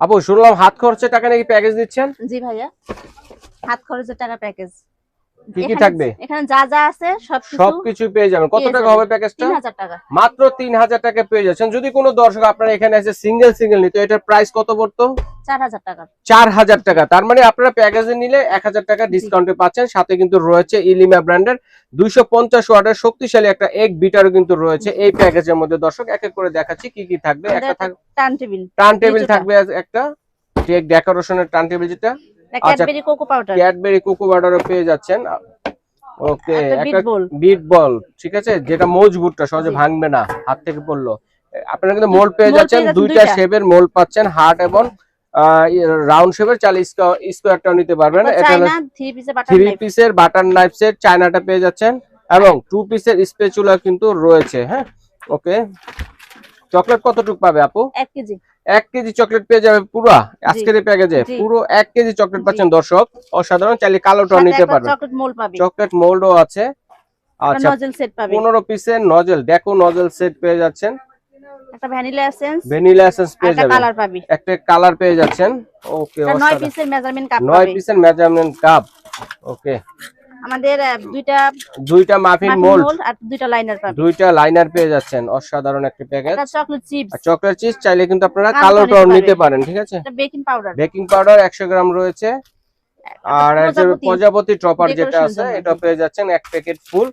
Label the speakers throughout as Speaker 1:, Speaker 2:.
Speaker 1: আপু শুনলাম হাত খরচের টাকা নাকি প্যাকেজ দিচ্ছেন?
Speaker 2: জি ভাইয়া। হাত খরচের টাকা প্যাকেজ
Speaker 1: কি কি থাকবে?
Speaker 2: এখানে যা যা আছে
Speaker 1: সবকিছু পেয়ে যাবেন। কত টাকা হবে প্যাকেজটা?
Speaker 2: টাকা।
Speaker 1: মাত্র তিন হাজার টাকা পেয়ে যাচ্ছেন। যদি কোনো দর্শক আপনারা এখানে এসে সিঙ্গেল সিঙ্গেল নিত এটার প্রাইস কত পড়তো?
Speaker 2: চার হাজার টাকা।
Speaker 1: তার মানে আপনারা প্যাকেজে নিলে এক হাজার টাকা ডিসকাউন্টে পাচ্ছেন। সাথে কিন্তু রয়েছে ইলিমা ব্র্যান্ডের দুইশো পঞ্চাশ ওয়াটের শক্তিশালী একটা এক বিটারও কিন্তু রয়েছে এই প্যাকেজের মধ্যে। দর্শক এক এক করে দেখাচ্ছি কি কি থাকবে। একটা থাকবে
Speaker 2: টার্ন টেবিল
Speaker 1: টার্ন টেবিল থাকবে একটা। ডেকোরেশনের টার্ন টেবিল যেটা।
Speaker 2: Cadbury cocoa powder
Speaker 1: Cadbury cocoa বাটারও পেয়ে যাচ্ছেন। ওকে
Speaker 2: একটা বিট বল
Speaker 1: ঠিক আছে? যেটা মজবুতটা সহজে ভাঙবে না হাত থেকে পড়ল। আপনারা কিন্তু মোল পেয়ে যাচ্ছেন দুইটা। শেপের মোল্ড পাচ্ছেন হার্ট এবং রাউন্ড শেপের চাল স্কোয়ারটাও নিতে পারবেন।
Speaker 2: থ্রি
Speaker 1: পিসের বাটার নাইফ সেট চায়নাটা পেয়ে যাচ্ছেন। এবং টু পিসের স্পেচুলা কিন্তু রয়েছে হ্যাঁ? ওকে চকলেট কতটুকু পাবে আপু?
Speaker 2: এক কেজি।
Speaker 1: এক কেজি চকলেট পেয়ে যাবে পুরো আজকের প্যাকেজে। পুরো এক কেজি চকলেট পাচ্ছেন দর্শক। অসাধারণ। চাইলে কালোটাও নিতে পারবেন।
Speaker 2: চকলেট মোল্ড
Speaker 1: মোল্ডও আছে আচ্ছা পনেরো পিসের নজেল ডেকো নজেল সেট পেয়ে যাচ্ছেন।
Speaker 2: একটা ভ্যানিলা এসেন্স
Speaker 1: ভ্যানিলা এসেন্স পেয়ে যাবেন।
Speaker 2: কালার পাবে।
Speaker 1: একটা কালার পেয়ে যাচ্ছেন। ওকে
Speaker 2: একটা নয় পিসের মেজারমেন্ট কাপ
Speaker 1: পিসের মেজারমেন্ট কাপ ওকে
Speaker 2: আমাদের দুইটা
Speaker 1: দুইটা মাফিন মোল্ড
Speaker 2: আর দুইটা লাইনার পাবে
Speaker 1: দুইটা লাইনার পেয়ে যাচ্ছেন অসাধারণ একটা প্যাকেজ
Speaker 2: একটা চকলেট চিপস
Speaker 1: আর চকলেট চিজ চাইলে কিন্তু আপনারা
Speaker 2: কালোটাও নিতে
Speaker 1: পারেন ঠিক আছে?
Speaker 2: একটা বেকিং পাউডার
Speaker 1: বেকিং পাউডার একশো গ্রাম রয়েছে। আর প্রজাপতি। টপার যেটা আছে। এটা পেয়ে যাচ্ছেন এক প্যাকেট ফুল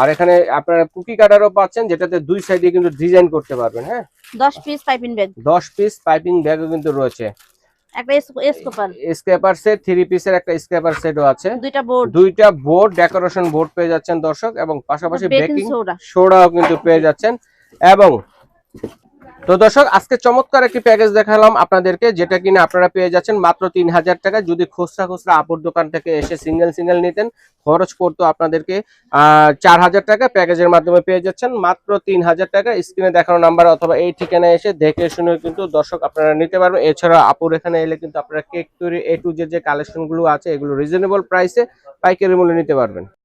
Speaker 1: আর এখানে আপনারা কুকি কাটারও পাচ্ছেন যেটাতে দুই সাইডে কিন্তু ডিজাইন করতে পারবেন হ্যাঁ?
Speaker 2: দশ পিস পাইপিং ব্যাগ
Speaker 1: দশ পিস পাইপিং ব্যাগও কিন্তু রয়েছে।
Speaker 2: একটা স্কোপার
Speaker 1: স্ক্র্যাপার সেট থ্রি পিসের একটা স্ক্র্যাপার সেটও আছে।
Speaker 2: দুইটা বোর্ড।
Speaker 1: দুইটা বোর্ড ডেকোরেশন বোর্ড পেয়ে যাচ্ছেন দর্শক এবং পাশাপাশি
Speaker 2: বেকিং
Speaker 1: সোডাও কিন্তু পেয়ে যাচ্ছেন। এবং তো দর্শক, আজকে চমৎকার একটি প্যাকেজ দেখালাম আপনাদেরকে, যেটা কিনা আপনারা পেয়ে যাচ্ছেন মাত্র তিন হাজার টাকা। যদি খুচরা খুচরা আপুর দোকান থেকে এসে সিঙ্গেল সিঙ্গেল নিতেন, খরচ পড়তো আপনাদেরকে চার হাজার টাকা। প্যাকেজের মাধ্যমে পেয়ে যাচ্ছেন মাত্র তিন হাজার টাকা স্ক্রিনে দেখানো নাম্বার অথবা এই ঠিকানায় এসে দেখে শুনে কিন্তু দর্শক আপনারা নিতে পারবেন। এছাড়া আপুর এখানে এলে কিন্তু আপনারা কেক তৈরি এ টু যে যে কালেকশনগুলো আছে, এগুলো রিজনেবল প্রাইসে পাইকারি মূল্যে নিতে পারবেন।